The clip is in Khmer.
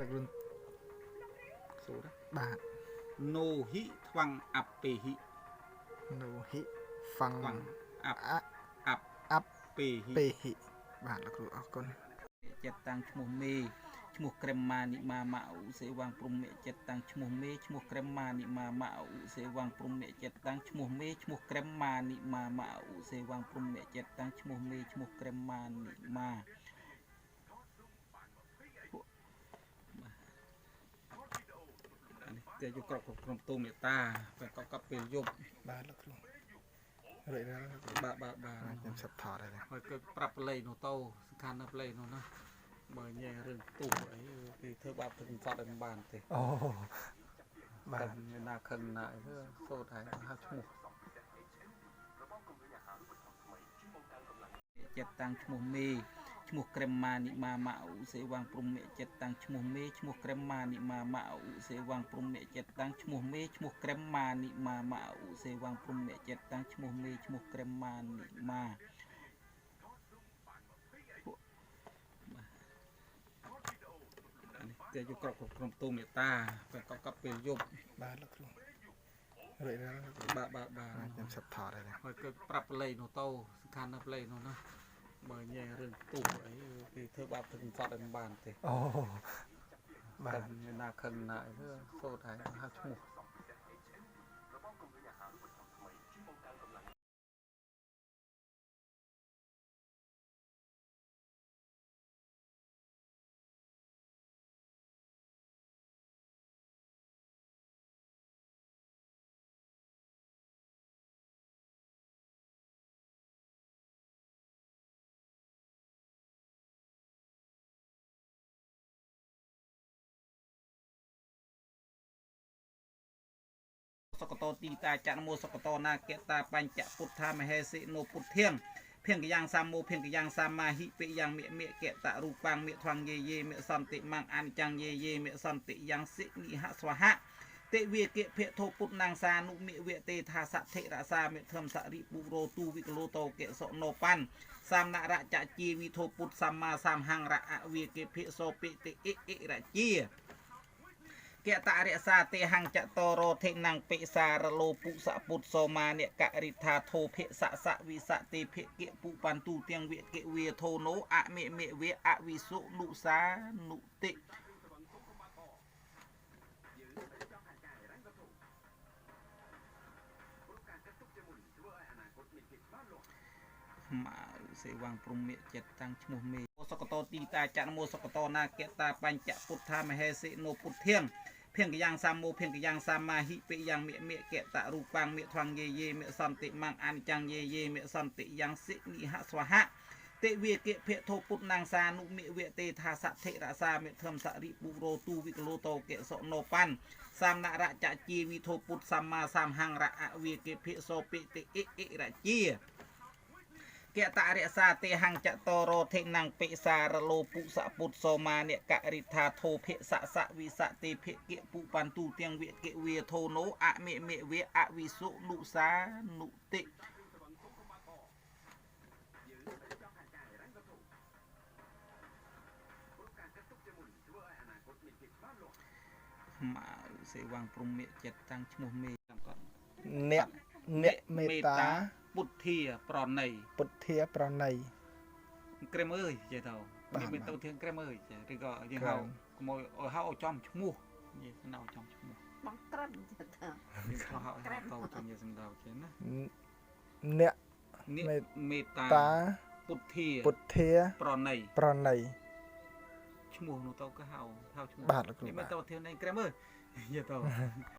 លឹករុនសូរបាទណូហ៊ីថ្វាំងអាប់ពេហ៊ីនូហ៊ីហ្វាំងថ្វាំងអាប់អាអាប់អាប់ពេហ៊ីពេហ៊ីបាទលោកគ្រូអរគុណចិត្តតាំងឈ្មោះមេឈ្មោះក្រែមម៉ានិម៉ាម៉ាអ៊ូសេវាងព្រំមេចិត្តតាំងឈ្មោះមេឈ្មោះក្រែមម៉ានិម៉ាម៉ាអ៊ូសេវាងព្រំមេចិត្តតាំងឈ្មោះមេឈ្មោះក្រែមម៉ានិម៉ាម៉ាអ៊ូសេវាងព្រំមេចិត្តតាំងឈ្មោះមេឈ្មោះក្រែមម៉ានិម៉ាអានេះ តែយកក្របក្រុមទូមេតាបែកកប់ពេលយប់បាទលោកគ្រូរួចរាល់លោកគ្រូបាទបាទបាទខ្ញុំសិបថតហើយណាហើយគឺប្រាប់ប្លេនោះទៅសំខាន់ណាស់ប្លេនោះណាបើញ៉ែរឿងទូអីគេធ្វើបាបទឹកសតឲ្យមិនបានទេអូបាទតែមានណាខឹងណាអីទៅសូត្រហើយហៅឈ្មោះចិត្តតាំងឈ្មោះមេ ឈ្មោះក្រែមម៉ានិម៉ាម៉ាអ៊ូសេវាងព្រំមេចិត្តតាំងឈ្មោះមេឈ្មោះក្រែមម៉ានិម៉ាម៉ាអ៊ូសេវាងព្រំមេចិត្តតាំងឈ្មោះមេឈ្មោះក្រែមម៉ានិម៉ាម៉ាអ៊ូសេវាងព្រំមេចិត្តតាំងឈ្មោះមេឈ្មោះក្រែមម៉ានិម៉ាអានេះតែយកក្របក្រុមទូមេតាបែកកប់ពេលយប់បាទលោកគ្រូរួចរាល់លោកគ្រូបាទបាទបាទខ្ញុំសិបថតហើយណាហើយគឺប្រាប់ប្លេនោះទៅសំខាន់ណាស់ប្លេនោះណា បើញ៉ែរឿងទូអីគេធ្វើបាបទឹកសតឲ្យមិនបានទេអូបាតែទមានណាខឹងណាអីទៅសូត្រហើយហៅឈ្មោះ សកតោទីតាចនមោសកតោណាកេតាបញ្ចពុទ្ធាមហេសិណូពុទ្ធាងភៀងកយ៉ាងសាមោភៀងកយ៉ាងសាមាហិពេយ៉ាងមេមេកេតរូបាំងមេថ្វាំងយេយេមេសន្តិម៉ាំងអនិច្ចំយេយេមេសន្តិយ៉ាងសិនិហស្វហៈតិវិកិភៈធោពុទ្ធនាងសានុមិវៈទេថាសទ្ធិរសាមេធម្មសរិពុរោទូវិកលោតោកេសណោបានសាមណរចជាវិធោពុទ្ធសម្មាសម្ហង្រអវិកិភៈសោពិតិអិអិរជា កតរិសាទេហង្ចតរោធិណងពិសារលោពុសពុទ្ធសោមានិករិថាធោភិសសវិសតិភិកិពុបន្ទុទាំងវិកិវាធោណោអមិមិវេអវិសុនុសានុតិ មកសេវាងព្រំមេចិត្តតាំងឈ្មោះមេសកតោទីតាចនមោសកតោណាកេតាបញ្ចពុទ្ធាមហេសិណូពុទ្ធាងភៀងកយ៉ាងសាមោភៀងកយ៉ាងសាមាហិពេយ៉ាងមេមេកេតរូបាំងមេថ្វាំងយេយេមេសន្តិម៉ាំងអនិច្ចំយេយេមេសន្តិយ៉ាងសិនិហស្វហៈតិវិកិភៈធោពុទ្ធនាងសានុមិវៈទេថាសទ្ធិរសាមេធម្មសរិពុរោទូវិកលោតោកេសណោបានសាមណរចជាវិធោពុទ្ធសម្មាសម្ហង្រអវិកិភៈសោពិតិអិអិរជា កតរិសាទេហង្ចតរោធិណងពិសារលោពុសពុទ្ធសោមានិករិថាធោភិសសវិសតិភិកិពុបន្ទុទាំងវិកិវាធោណោអមិមិវេអវិសុនុសានុតិមកសេវាងព្រំមេចិត្តតាំងឈ្មោះមេតាមគាត់អ្នកអ្នកមេត្តា ពុទ្ធាប្រណីពុទ្ធាប្រណីក្រែមអើយចេះទៅបាទនេះមានទៅធៀងក្រែមអើយចេះឬក៏យើងក្រែហៅមក្មួយឲ្យហៅឲ្យចំឈ្មោះនិយាយណៅចំឈ្មោះបងក្រិនទៅទៅយើងហៅឲ្យហៅទៅចំនិយាយសំដៅចេះណាអ្នកនេះមេមេតាតាពុទ្ធាពុទ្ធាប្រណីប្រណីឈ្មោះនោះទៅក៏ហៅហៅឈ្មោះបាទលោកគ្រូនេះមានបាទទៅធៀងនេះក្រែមអើយនិយាយទៅ